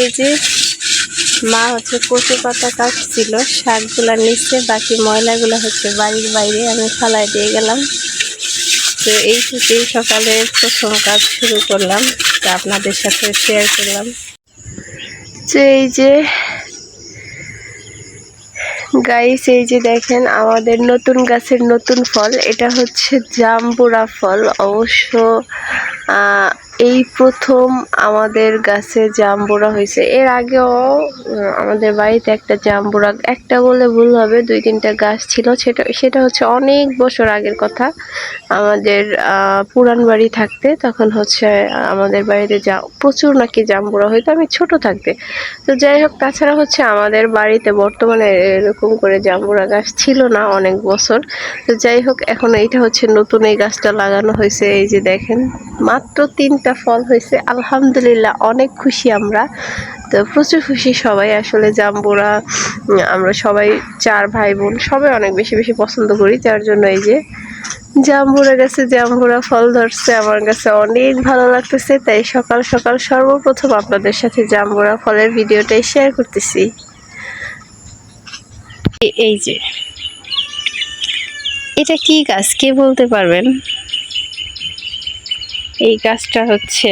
এই যে মা হচ্ছে কচু পাতা কাটছিল, শাকগুলা নিচ্ছে, বাকি ময়লাগুলো হচ্ছে বাড়ির বাইরে আমি ফালাই দিয়ে গেলাম। তো এই থেকেই সকালে প্রথম কাজ শুরু করলাম, তা আপনাদের সাথে শেয়ার করলাম। তো এই যে গাইস এই যে দেখেন আমাদের নতুন গাছের নতুন ফল, এটা হচ্ছে জাম্বুরা ফল। অবশ্য এই প্রথম আমাদের গাছে জাম্বুরা হয়েছে। এর আগেও আমাদের বাড়িতে একটা জাম্বুরা, একটা বলে ভুল হবে, দুই তিনটা গাছ ছিল। সেটা সেটা হচ্ছে অনেক বছর আগের কথা। আমাদের পুরান বাড়ি থাকতে, তখন হচ্ছে, আমাদের বাড়িতে যা, প্রচুর নাকি জাম্বুরা হইতো, আমি ছোট থাকতে। তো যাই হোক, তাছাড়া হচ্ছে আমাদের বাড়িতে বর্তমানে এরকম করে জাম্বুরা গাছ ছিল না অনেক বছর। তো যাই হোক, এখন এইটা হচ্ছে নতুন এই গাছটা লাগানো হয়েছে, এই যে দেখেন। মাত্র তিনটা ফল হয়েছে। আলহামদুলিল্লাহ, অনেক খুশি আমরা। তো প্রচুর খুশি সবাই। আসলে জাম্বুরা আমরা সবাই চার ভাই বোন সবাই অনেক বেশি বেশি পছন্দ করি। যার জন্য এই যে জাম্বুরা গাছে জাম্বুরা ফল ধরছে, আমার কাছে অনেক ভালো লাগতেছে। তাই সকাল সকাল সর্বপ্রথম আপনাদের সাথে জাম্বুরা ফলের ভিডিওটাই শেয়ার করতেছি। এই যে, এটা কি গাছ? কে বলতে পারবেন? এই গাছটা হচ্ছে।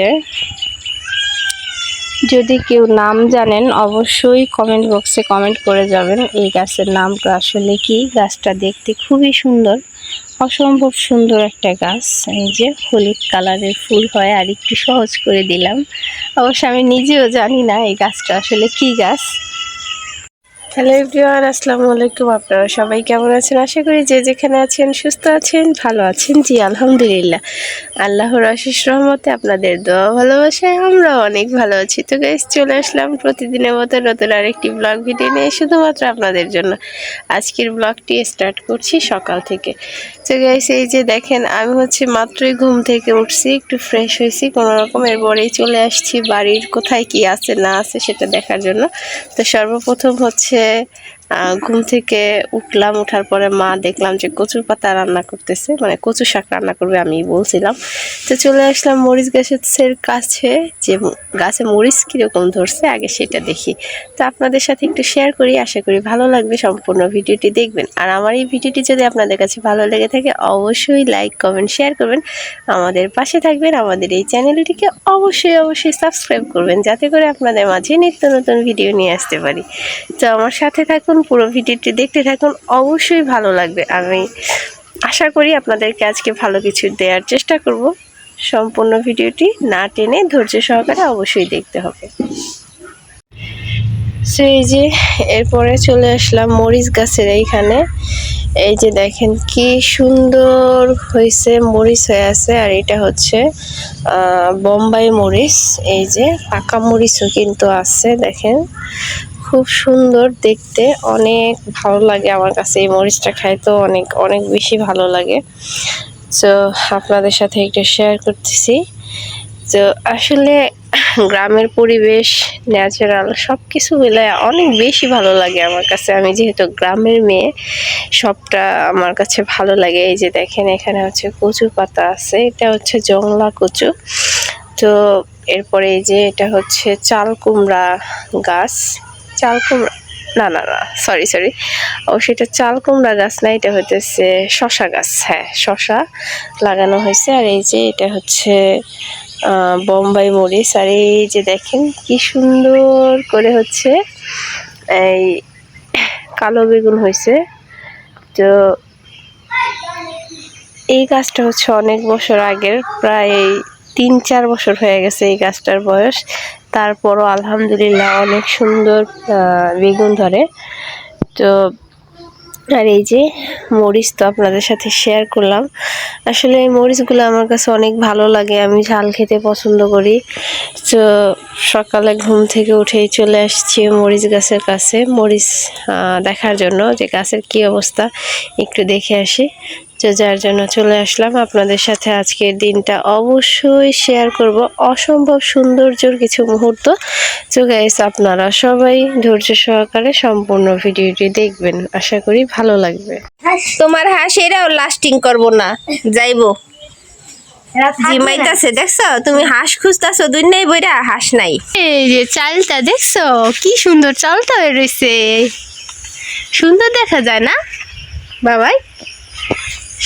যদি কেউ নাম জানেন, অবশ্যই কমেন্ট বক্সে কমেন্ট করে যাবেন এই গাছের নামটা আসলে কি। গাছটা দেখতে খুবই সুন্দর, অসম্ভব সুন্দর একটা গাছ। এই যে হলুদ কালারের ফুল হয়, আর একটু সহজ করে দিলাম। অবশ্য আমি নিজেও জানি না এই গাছটা আসলে কি গাছ। হ্যালো এভরিওয়ান, আসসালামু আলাইকুম। আপনারা সবাই কেমন আছেন? আশা করি যে যেখানে আছেন, সুস্থ আছেন, ভালো আছেন জি, আলহামদুলিল্লাহ। আল্লাহর আশিস রহমতে আপনাদের দোয়া ভালোবাসায় আমরা অনেক ভালো আছি। তো গাইস চলে আসলাম প্রতিদিনের মতো নতুন আরেকটি ব্লগ ভিডিও নিয়ে, শুধুমাত্র আপনাদের জন্য। আজকের ব্লগটি স্টার্ট করছি সকাল থেকে। তো গাইস এই যে দেখেন, আমি হচ্ছে মাত্রই ঘুম থেকে উঠছি, একটু ফ্রেশ হয়েছি, কোনো রকম এরপরেই চলে আসছি, বাড়ির কোথায় কি আছে, না আছে, সেটা দেখার জন্য। তো সর্বপ্রথম হচ্ছে 对。ঘুম থেকে উঠলাম ওঠার পরে মা দেখলাম যে কচুর পাতা রান্না করতেছে মানে কচু শাক রান্না করবে আমি বলছিলাম। তো চলে আসলাম মরিচ গাছের কাছে, যে গাছে মরিচ কীরকম ধরছে, আগে সেটা দেখি। তো আপনাদের সাথে একটু শেয়ার করি, আশা করি ভালো লাগবে সম্পূর্ণ ভিডিওটি দেখবেন। আর আমার এই ভিডিওটি যদি আপনাদের কাছে ভালো লেগে থাকে, অবশ্যই লাইক কমেন্ট শেয়ার করবেন। আমাদের পাশে থাকবেন, আমাদের এই চ্যানেলটিকে অবশ্যই অবশ্যই সাবস্ক্রাইব করবেন, যাতে করে আপনাদের মাঝে নিত্য নতুন ভিডিও নিয়ে আসতে পারি। তো আমার সাথে থাকুন পুরো ভিডিওটি দেখতে থাকুন, অবশ্যই ভালো লাগবে। আমি আশা করি আপনাদেরকে আজকে ভালো কিছু দেওয়ার চেষ্টা করব। সম্পূর্ণ ভিডিওটি না টেনে ধৈর্য সহকারে অবশ্যই দেখতে হবে। সো এই যে এরপরে চলে আসলাম মরিচ গাছের এইখানে। এই যে দেখেন কি সুন্দর হয়েছে মরিচ হয়ে আছে, আর এটা হচ্ছে বোম্বাই মরিচ। এই যে পাকা মরিচও কিন্তু আছে, দেখেন। খুব সুন্দর দেখতে। অনেক ভালো লাগে আমার কাছে এই মরিচটা খাইতে, অনেক অনেক বেশি ভালো লাগে। তো আপনাদের সাথে একটু শেয়ার করতেছি। তো আসলে গ্রামের পরিবেশ ন্যাচারাল সব কিছু মিলে অনেক বেশি ভালো লাগে আমার কাছে। আমি যেহেতু গ্রামের মেয়ে, সবটা আমার কাছে ভালো লাগে। এই যে দেখেন, এখানে হচ্ছে কচু পাতা আছে, এটা হচ্ছে জংলা কচু। তো এরপরে এই যে এটা হচ্ছে চাল কুমড়া গাছ। চাল কুমড়া না না না সরি সরি ও সেটা চাল কুমড়া গাছ না, এটা হইতেছে শশা গাছ হ্যাঁ শশা লাগানো হয়েছে, আর এই যে এটা হচ্ছে বোম্বাই মরিচ, আর এই যে দেখেন কি সুন্দর করে হচ্ছে, এই কালো বেগুন হয়েছে, তো এই গাছটা হচ্ছে অনেক বছর আগের, প্রায় তিন চার বছর হয়ে গেছে এই গাছটার বয়স। তারপরও আলহামদুলিল্লাহ অনেক সুন্দর বেগুন ধরে। তো, আর এই যে মরিচ তো আপনাদের সাথে শেয়ার করলাম। আসলে এই মরিচগুলো আমার কাছে অনেক ভালো লাগে, আমি ঝাল খেতে পছন্দ করি। তো, সকালে ঘুম থেকে উঠেই চলে আসছি মরিচ গাছের কাছে। মরিচ দেখার জন্য যে গাছের কি অবস্থা, একটু দেখে আসি। তো যার জন্য চলে আসলাম। আপনাদের সাথে আজকের দিনটা অবশ্যই শেয়ার করব। অসম্ভব সৌন্দর্যর কিছু মুহূর্ত। তো গাইস আপনারা সবাই ধৈর্য সহকারে সম্পূর্ণ ভিডিওটি দেখবেন। আশা করি ভালো লাগবে। তোমার হাঁস এরাও লাস্টিং করব না। যাইবো। জিমাইতাছে দেখছ? তুমি হাঁস খুঁজতাছো দুই নাই বইরা হাঁস নাই। এই যে চালটা দেখছ? কি সুন্দর চালটা হয়ে রয়েছে সুন্দর দেখা যায় না? বাবাই?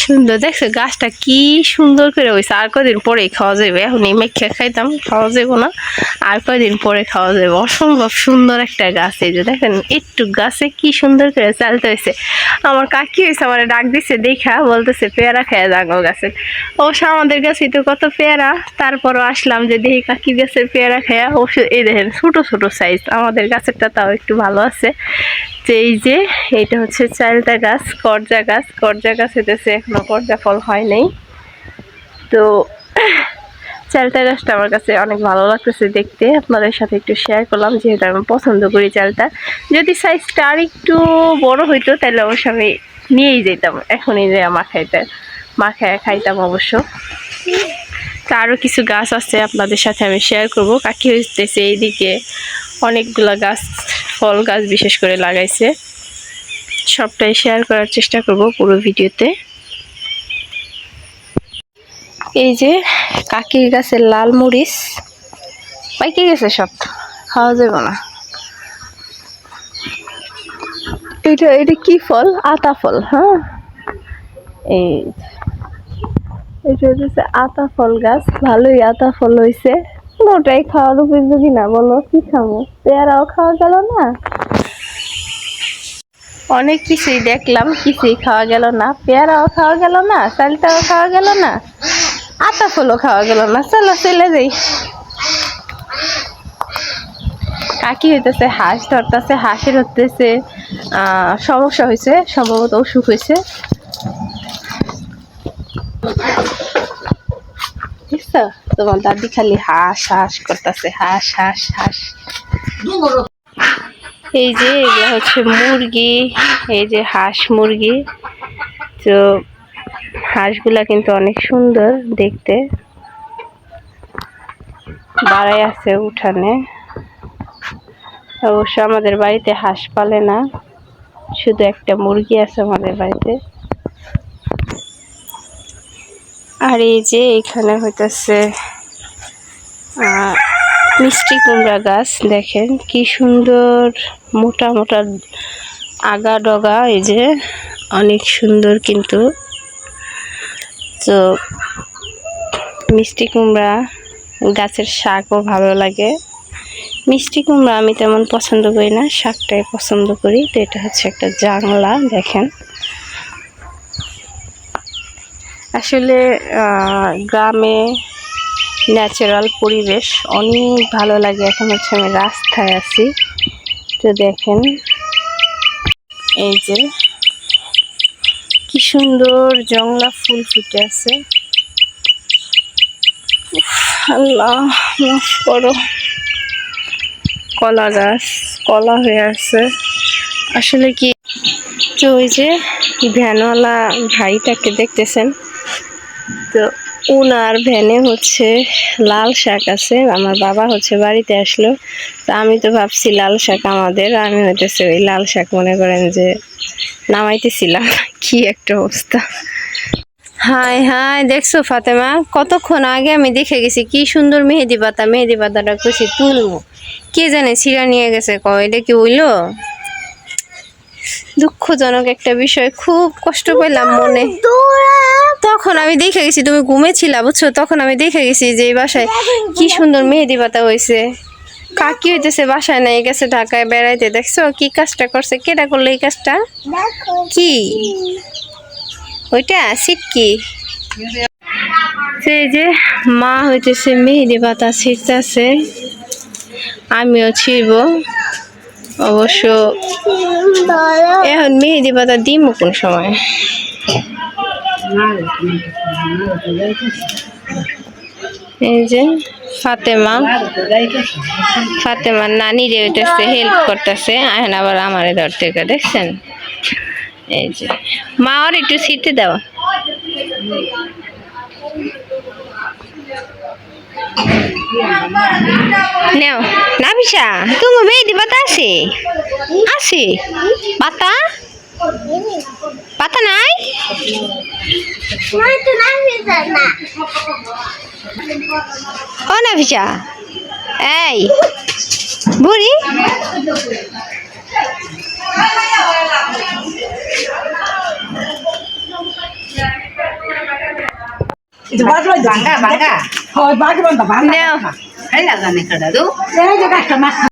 সুন্দর, দেখছ? গাছটা কি সুন্দর করে হয়েছে আর কদিন পরে খাওয়া যাবে এখন এই মেখে খাইতাম, খাওয়া যাব না। আর কদিন পরে খাওয়া যাবে অসম্ভব সুন্দর একটা গাছ এই যে, দেখেন? একটু গাছে কি সুন্দর করে চালতে হয়েছে আমার কাকি হয়েছে আমার ডাক দিছে, দেখা, বলতেছে, পেয়ারা খেয়ে যাগো গাছের অবশ্য আমাদের গাছে তো কত পেয়ারা। তারপরও আসলাম যে, দেখি কাকি গাছের পেয়ারা খেয়া। অবশ্য এই দেখেন, ছোট ছোট সাইজ আমাদের গাছেরটা তাও একটু ভালো আছে। তো এই যে এইটা হচ্ছে চালটা গাছ, করজা গাছ। করজা গাছ হইতেছে এখনও করজা ফল হয় নাই। তো চালটা গাছটা আমার কাছে অনেক ভালো লাগতেছে দেখতে। আপনাদের সাথে একটু শেয়ার করলাম, যেহেতু আমি পছন্দ করি চালটা যদি সাইজটা আর একটু বড় হইতো, তাহলে অবশ্য আমি নিয়েই যেতাম। এখনই যে মাখাইতে মাখায় খাইতাম অবশ্য। তো আরও কিছু গাছ আছে, আপনাদের সাথে আমি শেয়ার করব। কাকি হইতেছে এইদিকে অনেকগুলা গাছ। ফল গাছ বিশেষ করে লাগাইছে। সবটাই শেয়ার করার চেষ্টা করব পুরো ভিডিওতে। এই যে কাকির গাছের লাল মরিচ। পাইকে গেছে সব? খাওয়া যাবে না। এটা এটা কি ফল? আতা ফল হ্যাঁ? এই এটা হচ্ছে আতা ফল গাছ, ভালোই আতা ফল হয়েছে ওটাই খাওয়ার উপযোগী না, বলো, কি খাব? পেয়ারাও খাওয়া গেল না? অনেক কিছুই দেখলাম, কিছুই খাওয়া গেল না। পেয়ারাও খাওয়া গেল না, চালটাও খাওয়া গেল না আতা ফলও খাওয়া গেল না। চলো, চলে যাই। কাকি হইতেছে, হাঁস ধরতেছে হাঁসের হতেছে সমস্যা হয়েছে সম্ভবত অসুখ হয়েছে দেখছ তোমার দাদি খালি হাঁস হাঁস করতেছে, হাঁস হাঁস হাঁস। এই যে এগুলো হচ্ছে মুরগি, এই যে হাঁস মুরগি। তো হাঁসগুলা কিন্তু অনেক সুন্দর দেখতে। বাড়াই আছে উঠানে। অবশ্য আমাদের বাড়িতে হাঁস পালে না, শুধু একটা মুরগি আছে আমাদের বাড়িতে। আর এই যে এখানে হইতেছে মিষ্টি কুমড়া গাছ, দেখেন কি সুন্দর মোটা মোটা আগা ডগা, এই যে অনেক সুন্দর কিন্তু। তো মিষ্টি কুমড়া গাছের শাকও ভালো লাগে। মিষ্টি কুমড়া আমি তেমন পছন্দ করি না, শাকটাই পছন্দ করি। তো এটা হচ্ছে একটা জাংলা, দেখেন। আসলে গ্রামে ন্যাচারাল পরিবেশ অনেক ভালো লাগে। এখন হচ্ছে আমি রাস্তায় আছি। তো দেখেন, এই যে কি সুন্দর জংলা ফুল ফুটে আছে। আল্লাহ করো। কলা গাছ, কলা হয়ে আছে। আসলে কি, তো ওই যে ভ্যানওয়ালা ভাইটাকে দেখতেছেন। তো ওনার ভ্যানে হচ্ছে লাল শাক আছে আমার বাবা হচ্ছে বাড়িতে আসলো। তো আমি তো ভাবছি লাল শাক আমাদের আমি হইতেছে ওই লাল শাক মনে করেন যে নামাইতেছিলাম। কি একটা অবস্থা। হাই হাই দেখছ ফাতেমা? কতক্ষণ আগে আমি দেখে গেছি কি সুন্দর মেহেদি পাতা মেহেদি পাতাটা খুশি তুলবো। কে জানে ছিঁড়া নিয়ে গেছে ক এটা কি হইল? দুঃখজনক একটা বিষয় খুব কষ্ট পেলাম মনে। তখন আমি দেখে গেছি, তুমি ঘুমেছিলা বুঝছ? তখন আমি দেখে গেছি যে এই বাসায় কি সুন্দর মেহেদি পাতা হয়েছে। কাকি হইতেছে বাসায় নাই, গেছে ঢাকায় বেড়াইতে, দেখছ? কি কাজটা করছে? কেটা করল এই কাজটা? কি? ওইটা? সিটকি? সেই যে মা হইতেছে, মেহেদি পাতা ছিঁড়তেছে। আমিও ছিড়ব। অবশ্য এখন মেহেদি পাতা দিম কোন সময়? এই যে ফাতেমা। ফাতেমার নানি যে হইতেছে হেল্প করতেছে, এখন আবার আমারে ধরতে দেখছেন? এই যে। মা আর একটু ছিটতে দাও। নেও। না বিশা তুমি মেহেদি পাতা আছে? আছে। পাতা? পাতা নাই? ও না। ভিজা এই বুড়ি? বাঙ্গা বাঙ্গা হয় বাঘ বান্ধা বাঙ্গা নেও। না জানে কাটা